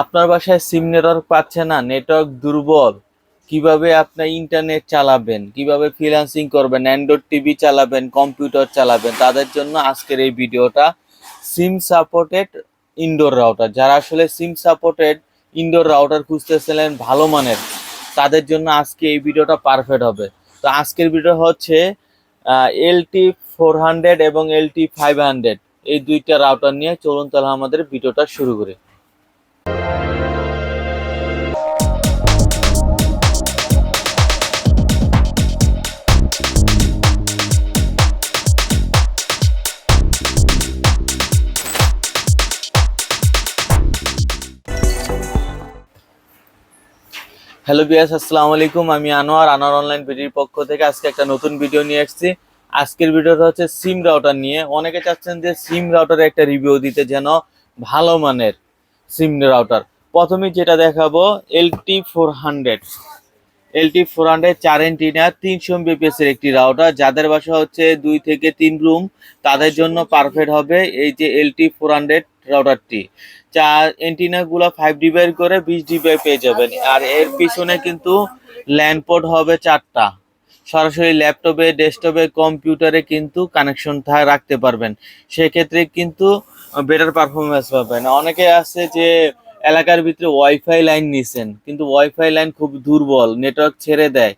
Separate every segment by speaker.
Speaker 1: আপনার বাসায় সিম নেটওয়ার্ক পাচ্ছে না নেটওয়ার্ক দুর্বল। কীভাবে আপনার ইন্টারনেট চালাবেন? কীভাবে ফ্রিল্যান্সিং করবেন? অ্যান্ড্রয়েড টিভি চালাবেন কম্পিউটার চালাবেন? তাদের জন্য আজকের এই ভিডিওটা সিম সাপোর্টেড ইনডোর রাউটার যারা আসলে সিম সাপোর্টেড ইনডোর রাউটার খুঁজতেছিলেন ভালো মানের, তাদের জন্য আজকে এই ভিডিওটা পারফেক্ট হবে। তো আজকের ভিডিও হচ্ছে এলটি ফোর হান্ড্রেড এবং এলটি ফাইভ হান্ড্রেড এই দুইটা রাউটার নিয়ে চলুন তাহলে আমাদের ভিডিওটা শুরু করি। হ্যালো বিয়াস আসসালামু আলাইকুম। আমি আনোয়ার আনোয়ার অনলাইন ভিডিওর পক্ষ থেকে আজকে একটা নতুন ভিডিও নিয়ে এসেছি আজকের ভিডিওটা হচ্ছে সিম রাউটার নিয়ে। অনেকে চাচ্ছেন যে সিম রাউটারে একটা রিভিউ দিতে যেন ভালো মানের সিম রাউটার প্রথমে যেটা দেখাবো LT four hundred LT four hundred চার এন্টিনা তিনশো বিপিএস এর একটি রাউটার যাদের বাসা হচ্ছে দুই থেকে তিন রুম তাদের জন্য পারফেক্ট হবে এই যে এলটি ফোর হান্ড্রেড রাউটারটি চার এন্টিনা গুলো ফাইভ ডিবাই করে বিশ ডিবাই পেয়ে যাবেন। আর এর পিছনে কিন্তু ল্যান্ডপোর্ট হবে চারটা। সরাসরি ল্যাপটপে, ডেস্কটপে, কম্পিউটারে কিন্তু কানেকশন রাখতে পারবেন। সেক্ষেত্রে কিন্তু বেটার পারফরমেন্স পাবেন। অনেকে আছে যে এলাকার ভিতরে ওয়াইফাই লাইন নিছেন, কিন্তু ওয়াইফাই লাইন খুব দুর্বল নেটওয়ার্ক ছেড়ে দেয়।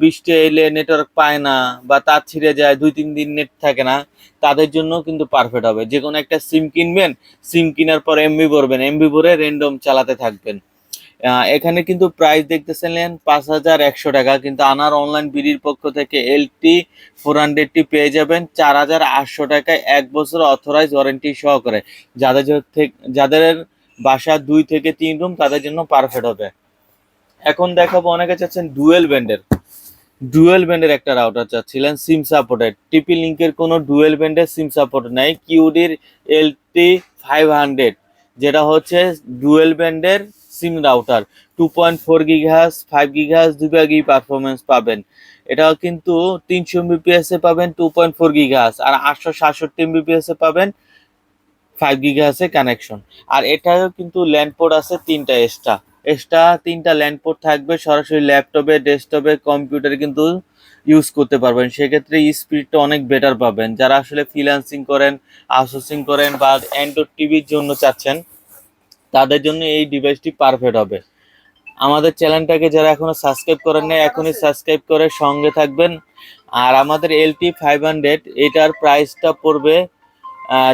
Speaker 1: বৃষ্টি এলে নেটওয়ার্ক পায় না বা তার ছিঁড়ে যায়, দুই, তিন দিন নেট থাকে না, তাদের জন্য কিন্তু পারফেক্ট হবে। যে কোনো একটা সিম কিনবেন সিম কেনার পর এমবি ভরবেন এমবি ভরে র্যান্ডম চালাতে থাকবেন। এখানে কিন্তু প্রাইস দেখতেছিলেন পাঁচ হাজার একশো টাকা, কিন্তু আনার অনলাইন বিডির পক্ষ থেকে এলটি ফোর হান্ড্রেডটি পেয়ে যাবেন চার হাজার আটশো টাকায় এক বছর অথরাইজ ওয়ারেন্টি সহকারে। যাদের যাদের বাসা দুই থেকে তিন রুম তাদের জন্য পারফেক্ট হবে। এখন দেখাবো অনেকে চাচ্ছেন ডুয়েল ব্যান্ডের ডুয়েল ব্যান্ডের একটা রাউটার চাচ্ছিলেন সিম সাপোর্টেড টিপি লিঙ্কের কোনো ডুয়েল ব্যান্ডের সিম সাপোর্ট নাই কিউডির এলটি ফাইভ হান্ড্রেড যেটা হচ্ছে ডুয়েল ব্যান্ডের সিম router two point four গিঘাস five গিঘাস দুভাগই performance পাবেন। এটা কিন্তু তিনশো এমবিপিএস এ পাবেন টু পয়েন্ট ফোর গিঘাস আর আটশো সাতষট্টি এমবিপিএস এ পাবেন ফাইভ গিঘাসে কানেকশন আর এটাও কিন্তু ল্যান্ড পোর্ট আছে, তিনটা এক্সট্রা এক্সট্রা তিনটা ল্যান্ড পোর্ট থাকবে, সরাসরি ল্যাপটপে ডেস্কটপে কম্পিউটারে কিন্তু ইউজ করতে পারবেন। সেক্ষেত্রে স্পিডটা অনেক বেটার পাবেন। যারা আসলে ফ্রিল্যান্সিং করেন আউটসোর্সিং করেন বা অ্যান্ড্রয়েড টিভির জন্য চাচ্ছেন, তাদের জন্য এই ডিভাইসটি পারফেক্ট হবে। আমাদের চ্যানেলটাকে যারা এখনও সাবস্ক্রাইব করেন নাই, এখনই সাবস্ক্রাইব করে সঙ্গে থাকবেন। আর আমাদের এলটি ফাইভ হান্ড্রেড এটার প্রাইসটা পড়বে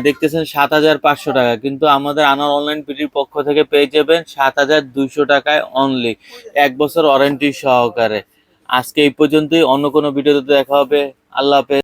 Speaker 1: দেখতেছেন সাত হাজার পাঁচশো টাকা। কিন্তু আমাদের আনার অনলাইন পিটির পক্ষ থেকে পেয়ে যাবেন সাত হাজার দুইশো টাকায় অনলি এক বছর ওয়ারেন্টি সহকারে। আজকে এই পর্যন্তই, অন্য কোনো ভিডিওতে দেখা হবে। আল্লাহ হাফেজ।